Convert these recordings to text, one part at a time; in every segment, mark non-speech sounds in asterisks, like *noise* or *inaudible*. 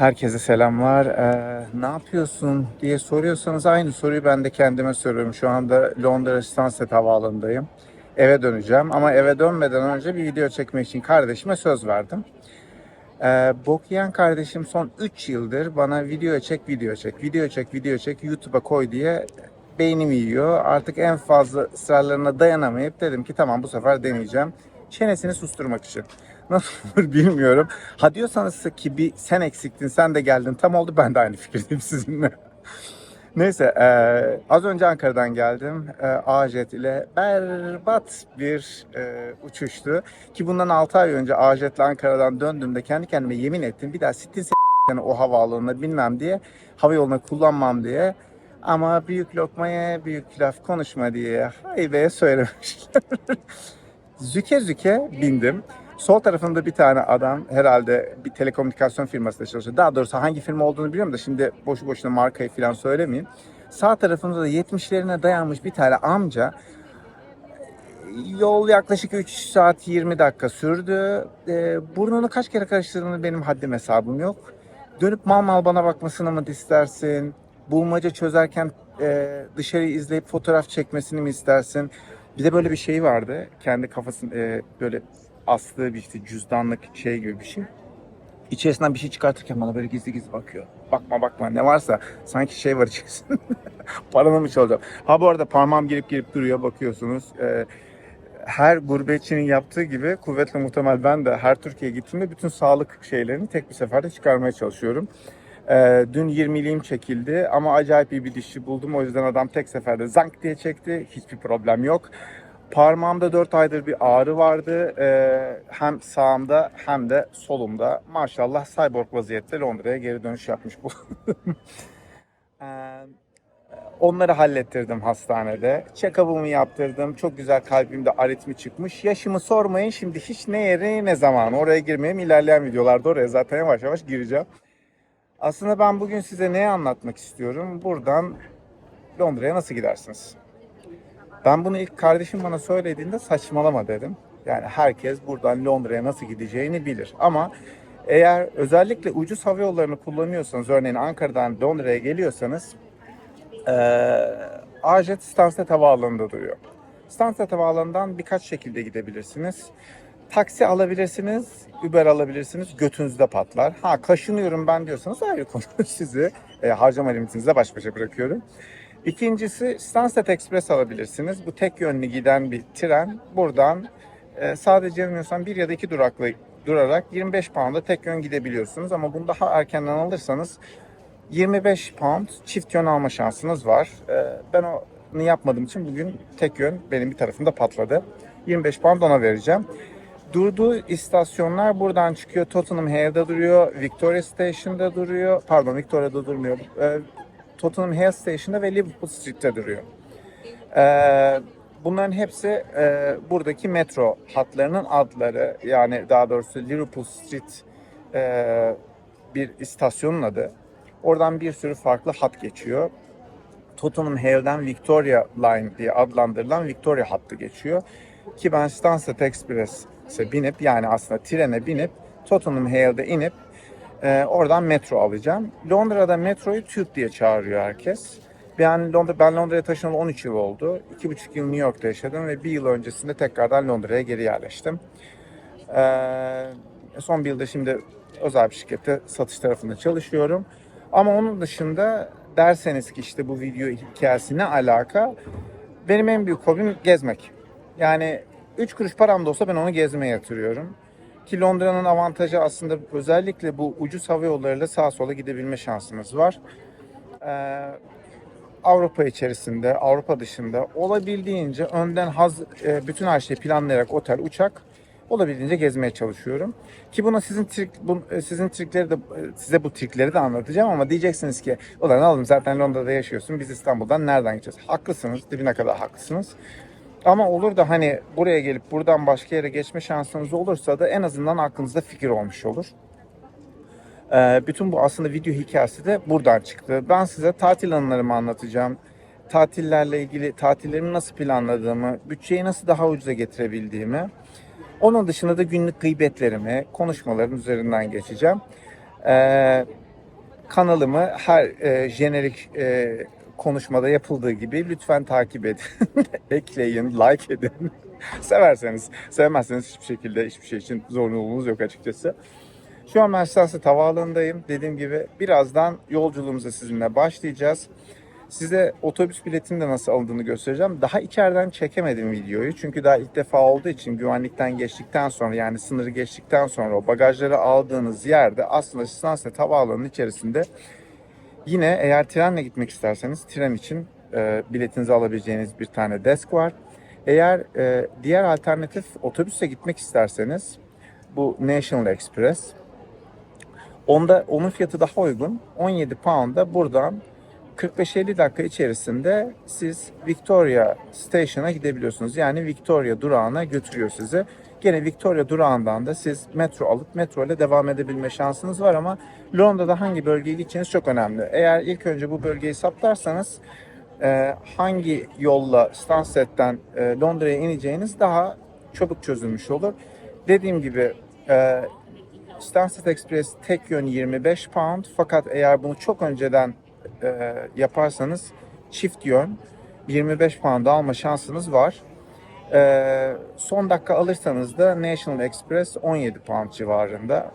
Herkese selamlar. Ee, ne yapıyorsun diye soruyorsanız aynı soruyu ben de kendime soruyorum. Şu anda Londra Stansted Havaalanı'ndayım. Eve döneceğim ama eve dönmeden önce bir video çekmek için kardeşime söz verdim. Ee, bok yiyen kardeşim son 3 yıldır bana video çek, video çek, video çek, video çek, YouTube'a koy diye beynimi yiyor. Artık en fazla ısrarlarına dayanamayıp dedim ki tamam bu sefer deneyeceğim. Çenesini susturmak için. Nasıl olur bilmiyorum. Ha diyorsanız ki bir sen eksiktin, sen de geldin. Tam oldu ben de aynı fikirdeyim *laughs* sizinle. Neyse, e, az önce Ankara'dan geldim. E, A-Jet ile berbat bir e, uçuştu. Ki bundan 6 ay önce A-Jet ile Ankara'dan döndüğümde kendi kendime yemin ettim. Bir daha sittin seni *laughs* o havaalanına bilmem diye, hava yoluna kullanmam diye. Ama büyük lokmaya büyük laf konuşma diye haybeye söylemişler. *laughs* züke züke bindim. Sol tarafımda bir tane adam herhalde bir telekomünikasyon firmasında çalışıyor. Daha doğrusu hangi firma olduğunu biliyorum da şimdi boşu boşuna markayı falan söylemeyeyim. Sağ tarafımda da 70'lerine dayanmış bir tane amca. Yol yaklaşık 3 saat 20 dakika sürdü. Ee, burnunu kaç kere karıştırdığını benim haddim hesabım yok. Dönüp mal mal bana bakmasını mı istersin? Bulmaca çözerken e, dışarıyı izleyip fotoğraf çekmesini mi istersin? Bir de böyle bir şey vardı. Kendi kafasını e, böyle astığı bir işte cüzdanlık şey gibi bir şey. İçerisinden bir şey çıkartırken bana böyle gizli gizli bakıyor. Bakma bakma ne varsa sanki şey var içerisinde. *laughs* Paranı mı çalacağım? Ha bu arada parmağım girip girip duruyor bakıyorsunuz. Ee, her gurbetçinin yaptığı gibi kuvvetle muhtemel ben de her Türkiye'ye gittiğimde bütün sağlık şeylerini tek bir seferde çıkarmaya çalışıyorum. Ee, dün 20'liğim çekildi ama acayip iyi bir dişçi buldum. O yüzden adam tek seferde zank diye çekti. Hiçbir problem yok. Parmağımda 4 aydır bir ağrı vardı. Ee, hem sağımda hem de solumda. Maşallah cyborg vaziyette Londra'ya geri dönüş yapmış bu. *laughs* Ee, Onları hallettirdim hastanede. Check-up'ımı yaptırdım. Çok güzel kalbimde aritmi çıkmış. Yaşımı sormayın şimdi hiç ne yeri ne zaman. Oraya girmeyeyim. İlerleyen videolarda oraya zaten yavaş yavaş gireceğim. Aslında ben bugün size neyi anlatmak istiyorum? Buradan Londra'ya nasıl gidersiniz? Ben bunu ilk kardeşim bana söylediğinde saçmalama dedim. Yani herkes buradan Londra'ya nasıl gideceğini bilir. Ama eğer özellikle ucuz hava yollarını kullanıyorsanız, örneğin Ankara'dan Londra'ya geliyorsanız, ee, Ajet Stansted Havaalanı'nda duruyor. Stansted Havaalanı'ndan birkaç şekilde gidebilirsiniz. Taksi alabilirsiniz, Uber alabilirsiniz, götünüzde patlar. Ha kaşınıyorum ben diyorsanız ayrı konu *laughs* sizi e, harcama limitinizle baş başa bırakıyorum. İkincisi Stansted Express alabilirsiniz. Bu tek yönlü giden bir tren. Buradan e, sadece yanılmıyorsam bir ya da iki durakla durarak 25 pound'a tek yön gidebiliyorsunuz. Ama bunu daha erkenden alırsanız 25 pound çift yön alma şansınız var. E, ben onu yapmadığım için bugün tek yön benim bir tarafımda patladı. 25 pound ona vereceğim. Durduğu istasyonlar buradan çıkıyor. Tottenham Hale'da duruyor. Victoria Station'da duruyor. Pardon Victoria'da durmuyor. E, Tottenham Hale Station'da ve Liverpool Street'te duruyor. Ee, bunların hepsi e, buradaki metro hatlarının adları. Yani daha doğrusu Liverpool Street e, bir istasyonun adı. Oradan bir sürü farklı hat geçiyor. Tottenham Hale'den Victoria Line diye adlandırılan Victoria hattı geçiyor. Ki ben Stansted Express'e binip yani aslında trene binip Tottenham Hale'de inip ee, oradan metro alacağım. Londra'da metroyu Tube diye çağırıyor herkes. Ben, Londra, ben Londra'ya taşınalı 13 yıl oldu. 2,5 yıl New York'ta yaşadım ve bir yıl öncesinde tekrardan Londra'ya geri yerleştim. Ee, son bir yılda şimdi özel bir şirkette satış tarafında çalışıyorum. Ama onun dışında derseniz ki işte bu video hikayesi ne alaka? Benim en büyük hobim gezmek. Yani 3 kuruş param da olsa ben onu gezmeye yatırıyorum. Ki Londra'nın avantajı aslında özellikle bu ucuz hava yollarıyla sağa sola gidebilme şansınız var. Ee, Avrupa içerisinde, Avrupa dışında olabildiğince önden haz, e, bütün her şeyi planlayarak otel, uçak olabildiğince gezmeye çalışıyorum. Ki buna sizin trik, bu, e, sizin trikleri de e, size bu trikleri de anlatacağım ama diyeceksiniz ki ulan oğlum zaten Londra'da yaşıyorsun biz İstanbul'dan nereden gideceğiz? Haklısınız, dibine kadar haklısınız. Ama olur da hani buraya gelip buradan başka yere geçme şansınız olursa da en azından aklınızda fikir olmuş olur. Ee, bütün bu aslında video hikayesi de buradan çıktı. Ben size tatil anılarımı anlatacağım. Tatillerle ilgili tatillerimi nasıl planladığımı, bütçeyi nasıl daha ucuza getirebildiğimi. Onun dışında da günlük gıybetlerimi, konuşmaların üzerinden geçeceğim. Ee, kanalımı her e, jenerik e, konuşmada yapıldığı gibi lütfen takip edin, *laughs* ekleyin, like edin. *laughs* Severseniz, sevmezseniz hiçbir şekilde hiçbir şey için zorunluluğunuz yok açıkçası. Şu an ben Havaalanı'ndayım. Dediğim gibi birazdan yolculuğumuza sizinle başlayacağız. Size otobüs biletinin de nasıl alındığını göstereceğim. Daha içeriden çekemedim videoyu. Çünkü daha ilk defa olduğu için güvenlikten geçtikten sonra yani sınırı geçtikten sonra o bagajları aldığınız yerde aslında Stansted Havaalanı'nın içerisinde yine eğer trenle gitmek isterseniz tren için e, biletinizi alabileceğiniz bir tane desk var. Eğer e, diğer alternatif otobüse gitmek isterseniz bu National Express Onda onun fiyatı daha uygun. 17 pound'a buradan 45-50 dakika içerisinde siz Victoria Station'a gidebiliyorsunuz. Yani Victoria durağına götürüyor sizi. Gene Victoria durağından da siz metro alıp metro ile devam edebilme şansınız var ama Londra'da hangi bölgeye gideceğiniz çok önemli. Eğer ilk önce bu bölgeyi saptarsanız e, hangi yolla Stansted'den e, Londra'ya ineceğiniz daha çabuk çözülmüş olur. Dediğim gibi e, Stansted Express tek yön 25 pound fakat eğer bunu çok önceden e, yaparsanız çift yön 25 pound alma şansınız var. E, son dakika alırsanız da National Express 17 pound civarında.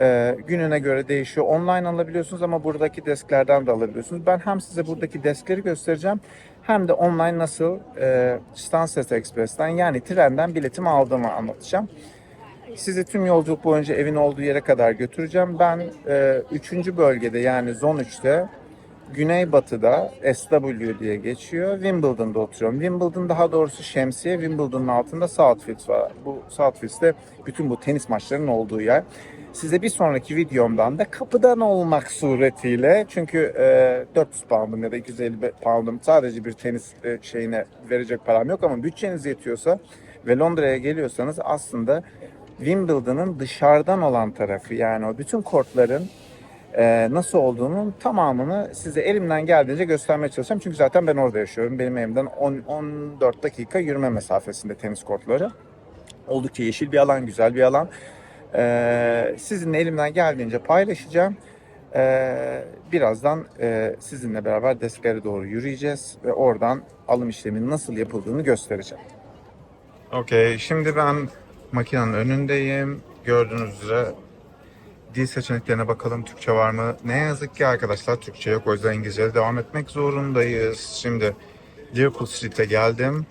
E, gününe göre değişiyor. Online alabiliyorsunuz ama buradaki desklerden de alabiliyorsunuz. Ben hem size buradaki deskleri göstereceğim hem de online nasıl e, Stansted Express'ten yani trenden biletimi aldığımı anlatacağım. Sizi tüm yolculuk boyunca evin olduğu yere kadar götüreceğim. Ben 3. bölgede yani Zon 3'te Güneybatı'da SW diye geçiyor. Wimbledon'da oturuyorum. Wimbledon daha doğrusu şemsiye. Wimbledon'un altında Southfields var. Bu Southfields'te bütün bu tenis maçlarının olduğu yer. Size bir sonraki videomdan da kapıdan olmak suretiyle çünkü e, 400 poundum ya da 250 poundum sadece bir tenis e, şeyine verecek param yok ama bütçeniz yetiyorsa ve Londra'ya geliyorsanız aslında Wimbledon'ın dışarıdan olan tarafı yani o bütün kortların e, nasıl olduğunun tamamını size elimden geldiğince göstermeye çalışacağım. Çünkü zaten ben orada yaşıyorum. Benim evimden 10, 14 dakika yürüme mesafesinde tenis kortları. Oldukça yeşil bir alan, güzel bir alan. E, sizinle elimden geldiğince paylaşacağım. E, birazdan e, sizinle beraber desklere doğru yürüyeceğiz ve oradan alım işleminin nasıl yapıldığını göstereceğim. Okey, şimdi ben makinenin önündeyim. Gördüğünüz üzere dil seçeneklerine bakalım Türkçe var mı? Ne yazık ki arkadaşlar Türkçe yok o yüzden İngilizce'de devam etmek zorundayız. Şimdi Liverpool Street'e geldim.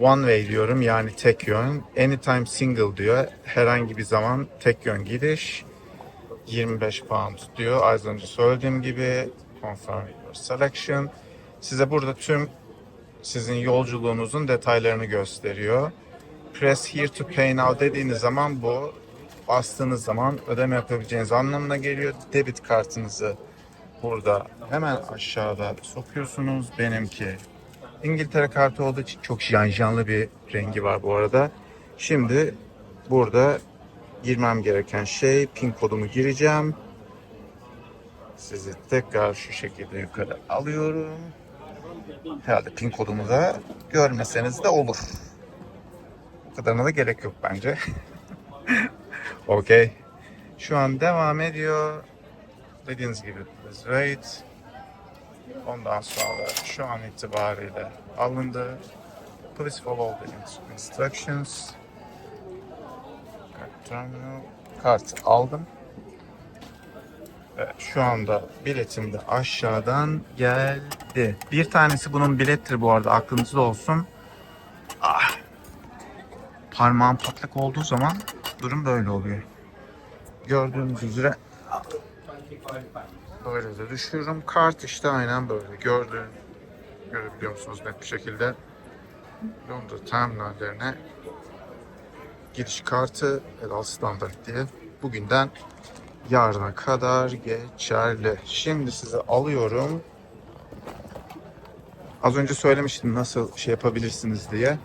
One way diyorum yani tek yön. Anytime single diyor. Herhangi bir zaman tek yön gidiş. 25 pound diyor. Az önce söylediğim gibi confirm your selection. Size burada tüm sizin yolculuğunuzun detaylarını gösteriyor. Press here to pay now dediğiniz zaman bu bastığınız zaman ödeme yapabileceğiniz anlamına geliyor. Debit kartınızı burada hemen aşağıda sokuyorsunuz. Benimki İngiltere kartı olduğu için çok janjanlı bir rengi var bu arada. Şimdi burada girmem gereken şey pin kodumu gireceğim. Sizi tekrar şu şekilde yukarı alıyorum. Herhalde pin kodumu da görmeseniz de olur. Bu kadarına da gerek yok bence. *laughs* Okey. Şu an devam ediyor. Dediğiniz gibi please wait. Ondan sonra şu an itibariyle alındı. Please follow the instructions. Terminal. Kart aldım. Şu anda biletim de aşağıdan geldi. Bir tanesi bunun bilettir bu arada aklınızda olsun. Ah. Parmağım patlak olduğu zaman durum böyle oluyor. Gördüğünüz üzere böyle de düşüyorum. Kart işte aynen böyle. Gördüğün görebiliyor musunuz net bir şekilde. Londra terminallerine giriş kartı Edal Standart diye bugünden yarına kadar geçerli. Şimdi size alıyorum. Az önce söylemiştim nasıl şey yapabilirsiniz diye.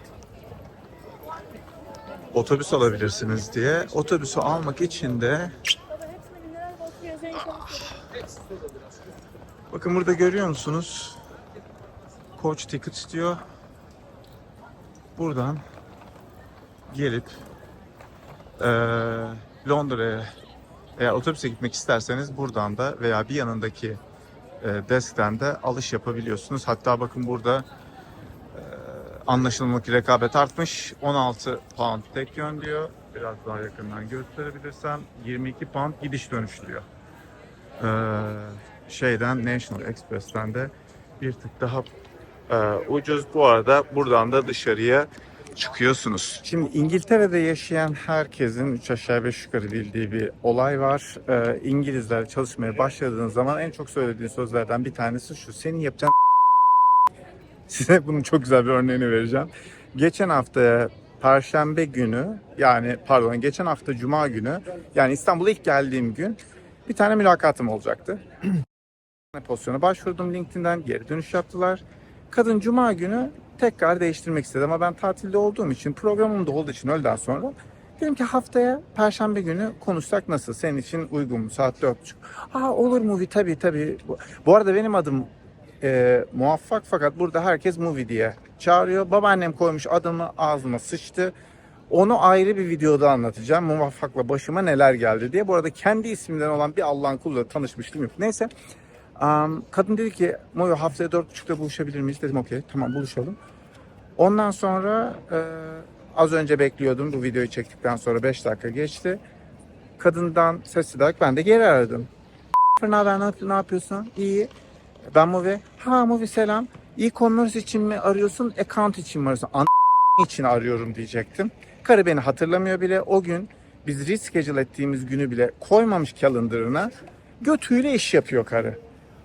Otobüs alabilirsiniz diye. Otobüsü almak için de bakın burada görüyor musunuz? Coach ticket diyor. Buradan gelip eee Londra'ya Eğer otobüse gitmek isterseniz buradan da veya bir yanındaki e, deskten de alış yapabiliyorsunuz. Hatta bakın burada e, anlaşılmak rekabet artmış. 16 pound tek yön diyor. Biraz daha yakından gösterebilirsem 22 pound gidiş dönüş diyor. E, şeyden National Express'ten de bir tık daha e, ucuz. Bu arada buradan da dışarıya çıkıyorsunuz. Şimdi İngiltere'de yaşayan herkesin 3 aşağı 5 yukarı bildiği bir olay var. Ee, İngilizler çalışmaya başladığınız zaman en çok söylediğin sözlerden bir tanesi şu. Senin yapacağın Size bunun çok güzel bir örneğini vereceğim. Geçen hafta Perşembe günü yani pardon geçen hafta Cuma günü yani İstanbul'a ilk geldiğim gün bir tane mülakatım olacaktı. *clears throat* Pozisyona başvurdum LinkedIn'den geri dönüş yaptılar. Kadın Cuma günü tekrar değiştirmek istedi ama ben tatilde olduğum için programım da olduğu için öğleden sonra dedim ki haftaya Perşembe günü konuşsak nasıl? Senin için uygun mu? Saat 4.30. Aa olur movie tabii tabii. Bu arada benim adım e, muvaffak fakat burada herkes movie diye çağırıyor. Babaannem koymuş adımı ağzıma sıçtı. Onu ayrı bir videoda anlatacağım. Muvaffakla başıma neler geldi diye. Bu arada kendi isminden olan bir Allah'ın kuluyla tanışmıştım. Neyse. Am, kadın dedi ki Moyo haftaya dört buçukta buluşabilir miyiz? Dedim okey tamam buluşalım. Ondan sonra e, az önce bekliyordum bu videoyu çektikten sonra 5 dakika geçti. Kadından ses sedarak ben de geri aradım. Ne haber? Ne yapıyorsun? İyi. Ben Movi. Ha Movi selam. E-commerce için mi arıyorsun? Account için mi arıyorsun? An için arıyorum diyecektim. Karı beni hatırlamıyor bile. O gün biz reschedule ettiğimiz günü bile koymamış calendar'ına. Götüyle iş yapıyor karı.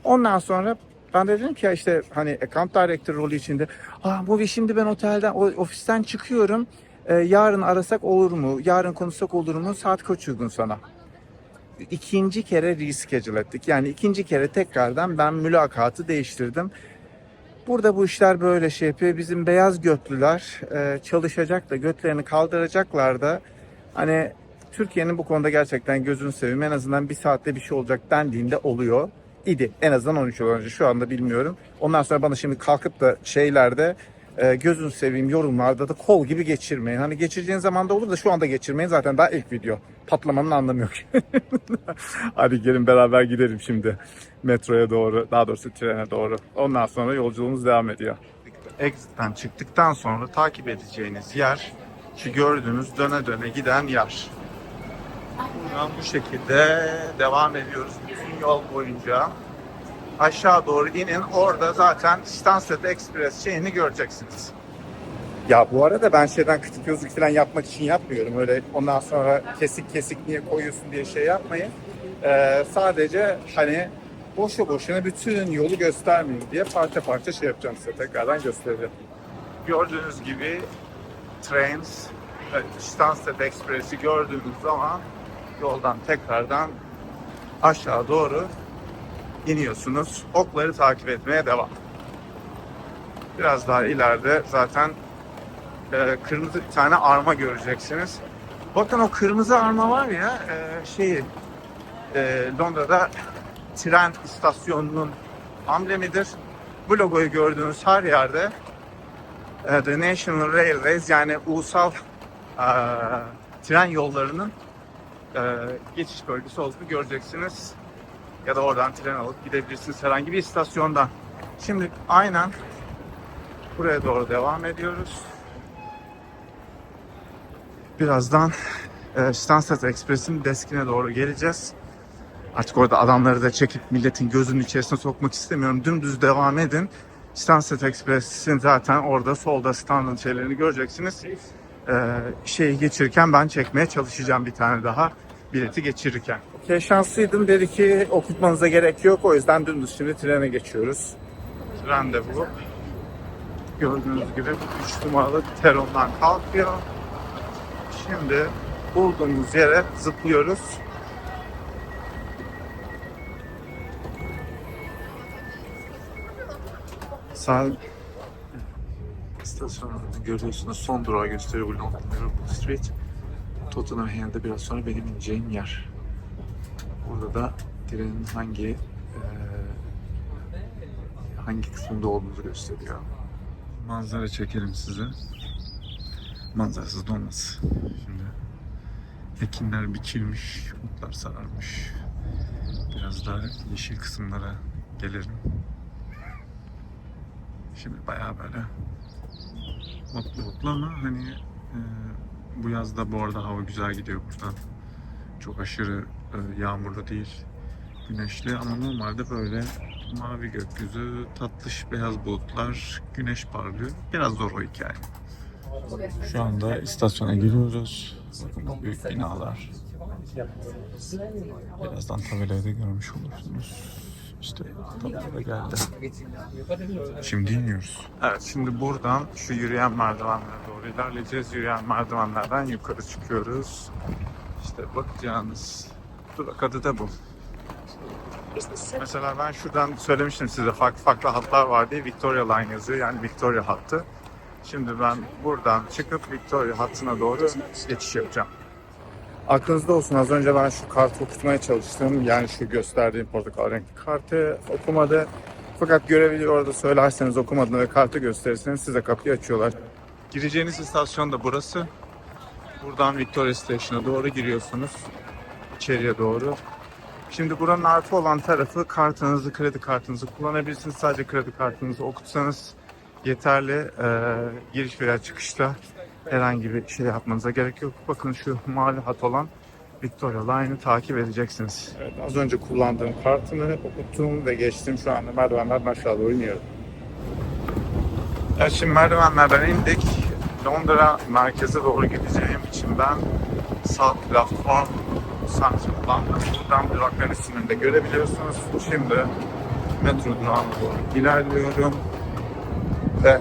Ondan sonra ben de dedim ki ya işte hani account director rolü içinde ah Movi şimdi ben otelden ofisten çıkıyorum. Ee, yarın arasak olur mu? Yarın konuşsak olur mu? Saat kaç uygun sana? İkinci kere reschedule ettik. Yani ikinci kere tekrardan ben mülakatı değiştirdim. Burada bu işler böyle şey yapıyor. Bizim beyaz götlüler e, çalışacak da götlerini kaldıracaklar da hani Türkiye'nin bu konuda gerçekten gözünü seveyim. En azından bir saatte bir şey olacak dendiğinde oluyor. idi. En azından 13 yıl önce. Şu anda bilmiyorum. Ondan sonra bana şimdi kalkıp da şeylerde e, gözünü seveyim yorumlarda da kol gibi geçirmeyin. Hani geçireceğiniz zaman da olur da şu anda geçirmeyin. Zaten daha ilk video. Patlamanın anlamı yok. *laughs* Hadi gelin beraber gidelim şimdi metroya doğru, daha doğrusu trene doğru. Ondan sonra yolculuğumuz devam ediyor. Exit'ten çıktıktan sonra takip edeceğiniz yer şu gördüğünüz döne döne giden yer. Buradan bu şekilde devam ediyoruz bütün yol boyunca. Aşağı doğru inin. Orada zaten Stansted Express şeyini göreceksiniz. Ya bu arada ben şeyden küçük gözlük falan yapmak için yapmıyorum. Öyle ondan sonra kesik kesik niye koyuyorsun diye şey yapmayın. Ee, sadece hani boşu boşuna bütün yolu göstermeyeyim diye parça parça şey yapacağım size tekrardan göstereceğim. Gördüğünüz gibi Trains evet, Stansted Express'i gördüğünüz zaman yoldan tekrardan aşağı doğru iniyorsunuz. Okları takip etmeye devam. Biraz daha ileride zaten e, kırmızı bir tane arma göreceksiniz. Bakın o kırmızı arma var ya e, şeyi e, Londra'da tren istasyonunun amblemidir. Bu logoyu gördüğünüz her yerde e, The National Railways yani ulusal e, tren yollarının e, geçiş bölgesi olduğunu göreceksiniz. Ya da oradan tren alıp gidebilirsiniz herhangi bir istasyondan. Şimdi aynen buraya doğru devam ediyoruz. Birazdan e, Stansted Express'in deskine doğru geleceğiz. Artık orada adamları da çekip milletin gözünün içerisine sokmak istemiyorum. Dümdüz devam edin. Stansted Express'in zaten orada solda standın şeylerini göreceksiniz. Ee, şeyi geçirirken ben çekmeye çalışacağım bir tane daha bileti geçirirken. Okay, şanslıydım dedi ki okutmanıza gerek yok o yüzden dümdüz şimdi trene geçiyoruz. Tren de bu. Gördüğünüz gibi 3 numaralı perondan kalkıyor. Şimdi bulduğumuz yere zıplıyoruz. Sağ istasyonunu görüyorsunuz. Son durağı gösteriyor bu London Liverpool Street. Tottenham Hale'de biraz sonra benim ineceğim yer. Burada da trenin hangi eee, hangi kısmında olduğumuzu gösteriyor. Manzara çekelim size. Manzarasız da. Şimdi Ekinler biçilmiş, mutlar sararmış. Biraz daha yeşil kısımlara gelelim. Şimdi bayağı böyle mutlu mutlu ama hani e, bu yazda bu arada hava güzel gidiyor buradan. Çok aşırı e, yağmurlu değil. Güneşli ama normalde böyle mavi gökyüzü, tatlış beyaz bulutlar, güneş parlıyor. Biraz zor o hikaye. Şu anda istasyona giriyoruz. Bakın büyük binalar. Birazdan tabelayı da görmüş olursunuz. İşte tabela geldi. Şimdi iniyoruz. Evet şimdi buradan şu yürüyen merdivenlere ilerleyeceğiz. Yürüyen merdivenlerden yukarı çıkıyoruz. İşte bakacağınız durak adı da bu. Mesela ben şuradan söylemiştim size farklı farklı hatlar var diye Victoria Line yazıyor yani Victoria hattı. Şimdi ben buradan çıkıp Victoria hattına doğru geçiş yapacağım. Aklınızda olsun az önce ben şu kartı okutmaya çalıştım. Yani şu gösterdiğim portakal renkli kartı okumadı. Fakat görevi orada söylerseniz okumadığını ve kartı gösterirseniz size kapıyı açıyorlar. Gireceğiniz istasyon da burası. Buradan Victoria Station'a doğru giriyorsunuz. İçeriye doğru. Şimdi buranın artı olan tarafı kartınızı, kredi kartınızı kullanabilirsiniz. Sadece kredi kartınızı okutsanız yeterli. Ee, giriş veya çıkışta herhangi bir şey yapmanıza gerek yok. Bakın şu mavi hat olan Victoria Line'ı takip edeceksiniz. Evet, az önce kullandığım kartını okuttum ve geçtim. Şu anda merdivenlerden aşağı doğru iniyorum. Evet şimdi merdivenlerden indik. Londra merkeze doğru gideceğim için ben sağ platform Central'dan buradan durakların isimini de görebiliyorsunuz. Şimdi metro durağına doğru ilerliyorum ve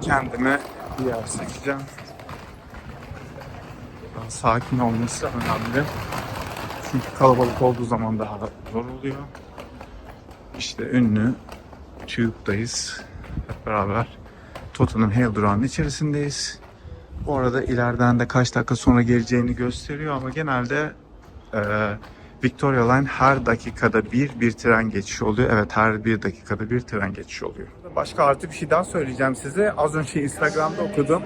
kendime bir yer seçeceğim. Daha sakin olması önemli. Çünkü kalabalık olduğu zaman daha zor oluyor. İşte ünlü Tube'dayız. Hep beraber Tottenham Hale durağının içerisindeyiz. Bu arada ileriden de kaç dakika sonra geleceğini gösteriyor ama genelde e, Victoria Line her dakikada bir bir tren geçişi oluyor. Evet her bir dakikada bir tren geçişi oluyor. Başka artı bir şey daha söyleyeceğim size. Az önce Instagram'da okudum.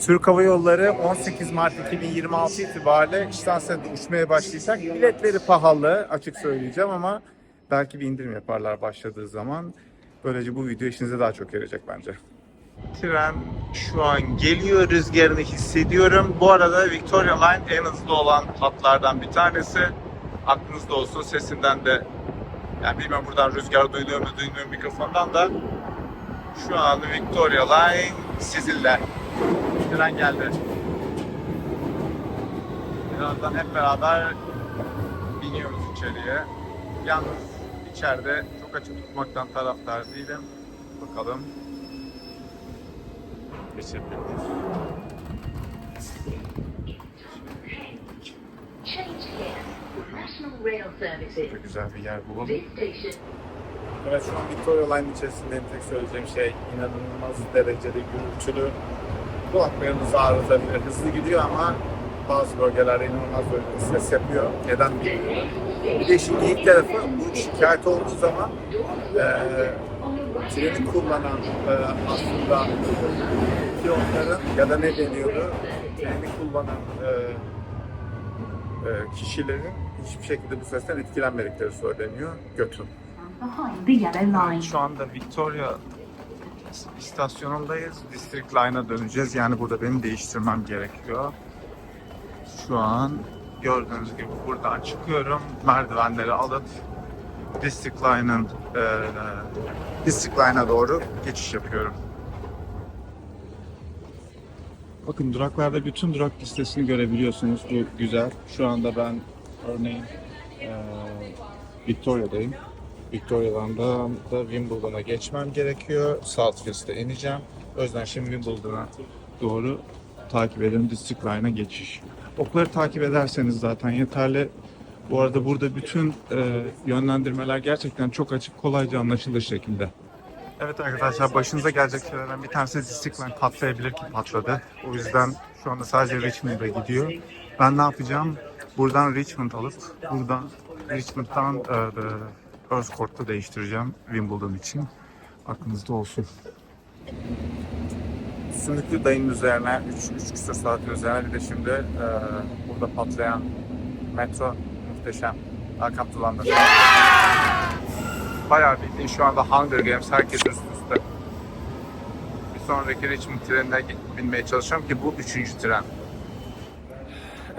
Türk Hava Yolları 18 Mart 2026 itibariyle İstanbul'da uçmaya başlayacak. Biletleri pahalı açık söyleyeceğim ama belki bir indirim yaparlar başladığı zaman. Böylece bu video işinize daha çok yarayacak bence. Tren şu an geliyor rüzgarını hissediyorum. Bu arada Victoria Line en hızlı olan hatlardan bir tanesi. Aklınızda olsun sesinden de yani bilmem buradan rüzgar duyuluyor mu duymuyor mu mikrofondan da şu an Victoria Line sizinle. Tren geldi. Birazdan hep beraber biniyoruz içeriye. Yalnız içeride çok açık tutmaktan taraftar değilim. Bakalım. Services. Çok güzel bir yer bulalım. Evet şu an Victoria Line içerisindeyim. Tek söyleyeceğim şey inanılmaz derecede gürültülü. Kulaklarınız ağrıtabilir. Hızlı gidiyor ama bazı bölgelerde inanılmaz böyle ses yapıyor. Neden bilmiyorum. Bir de şimdi ilk tarafı bu şikayet olduğu zaman eee treni kullanan eee, aslında piyonların ya da ne deniyordu treni kullanan eee, eee, kişilerin hiçbir şekilde bu sesten etkilenmedikleri söyleniyor. Götün. Şu anda Victoria istasyonundayız. District Line'a döneceğiz. Yani burada benim değiştirmem gerekiyor. Şu an gördüğünüz gibi buradan çıkıyorum. Merdivenleri alıp District Line'ın eee District Line'a doğru geçiş yapıyorum. Bakın duraklarda bütün durak listesini görebiliyorsunuz. Bu güzel. Şu anda ben örneğin eee Victoria'dayım. Victoria'dan da, da Wimbledon'a geçmem gerekiyor. Southfield'e ineceğim. O yüzden şimdi Wimbledon'a doğru takip edelim. District Line'a geçiş. Okları takip ederseniz zaten yeterli. Bu arada burada bütün e, yönlendirmeler gerçekten çok açık, kolayca anlaşılır şekilde. Evet arkadaşlar başınıza gelecek şeylerden bir tanesi Line patlayabilir ki patladı. O yüzden şu anda sadece Richmond'a gidiyor. Ben ne yapacağım? Buradan Richmond alıp buradan Richmond'dan e, Court'ta değiştireceğim Wimbledon için. Aklınızda olsun. Sümüklü dayının üzerine 3 3 küsur saatin üzerine bir de şimdi e, burada patlayan metro muhteşem. Welcome to London. Bayağı bildiğin şu anda Hunger Games herkes üst üste. Bir sonraki Richmond trenine binmeye çalışıyorum ki bu üçüncü tren.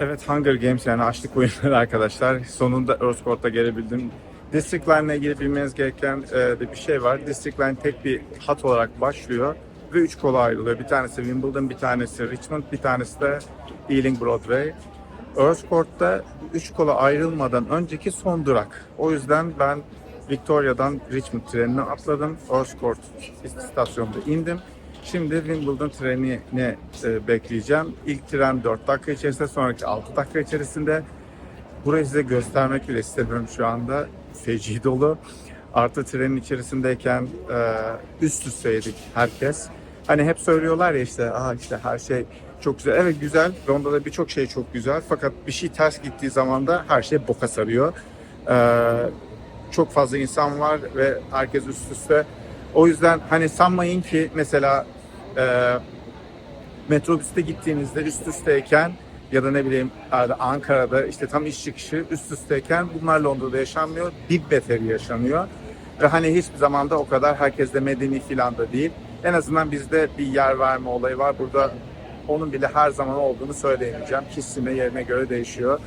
Evet Hunger Games yani açlık oyunları *laughs* arkadaşlar. Sonunda Earth Court'a gelebildim. District Line ile ilgili bilmeniz gereken e, de bir şey var. District Line tek bir hat olarak başlıyor ve üç kola ayrılıyor. Bir tanesi Wimbledon, bir tanesi Richmond, bir tanesi de Ealing Broadway. Earth Court'ta üç kola ayrılmadan önceki son durak. O yüzden ben Victoria'dan Richmond trenine atladım. Earth Court istasyonunda indim. Şimdi Wimbledon trenini e, bekleyeceğim. İlk tren 4 dakika içerisinde, sonraki 6 dakika içerisinde. Burayı size göstermek bile istemiyorum şu anda. Feci dolu. Artı trenin içerisindeyken e, üst üsteydik herkes. Hani hep söylüyorlar ya işte, Aa işte her şey çok güzel. Evet güzel. Londra'da birçok şey çok güzel. Fakat bir şey ters gittiği zaman da her şey boka sarıyor. Ee, çok fazla insan var ve herkes üst üste. O yüzden hani sanmayın ki mesela e, metrobüste gittiğinizde üst üsteyken ya da ne bileyim Ankara'da işte tam iş çıkışı üst üsteyken bunlar Londra'da yaşanmıyor. Bir beteri yaşanıyor. Ve hani hiçbir zaman da o kadar herkes de medeni filan da değil. En azından bizde bir yer verme olayı var. Burada onun bile her zaman olduğunu söyleyemeyeceğim. Kişisine yerine göre değişiyor.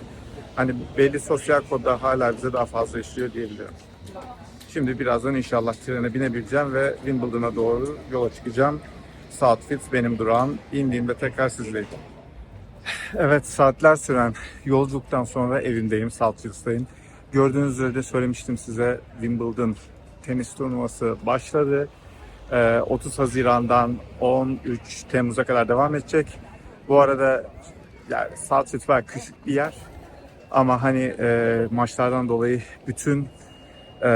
Hani belli sosyal kodlar hala bize daha fazla işliyor diyebilirim. Şimdi birazdan inşallah trene binebileceğim ve Wimbledon'a doğru yola çıkacağım. Southfields benim durağım. İndiğimde tekrar sizleyim. Evet saatler süren yolculuktan sonra evimdeyim, Southfields'tayım. Gördüğünüz üzere de söylemiştim size Wimbledon tenis turnuvası başladı. Ee, 30 Haziran'dan 13 Temmuz'a kadar devam edecek. Bu arada yani Southfields bayağı küçük bir yer. Ama hani e, maçlardan dolayı bütün e,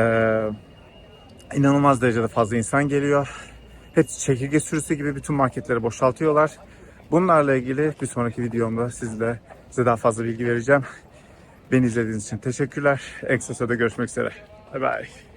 inanılmaz derecede fazla insan geliyor. Hepsi çekirge sürüsü gibi bütün marketleri boşaltıyorlar. Bunlarla ilgili bir sonraki videomda sizle size daha fazla bilgi vereceğim. Beni izlediğiniz için teşekkürler. Exosa'da görüşmek üzere. Bye bye.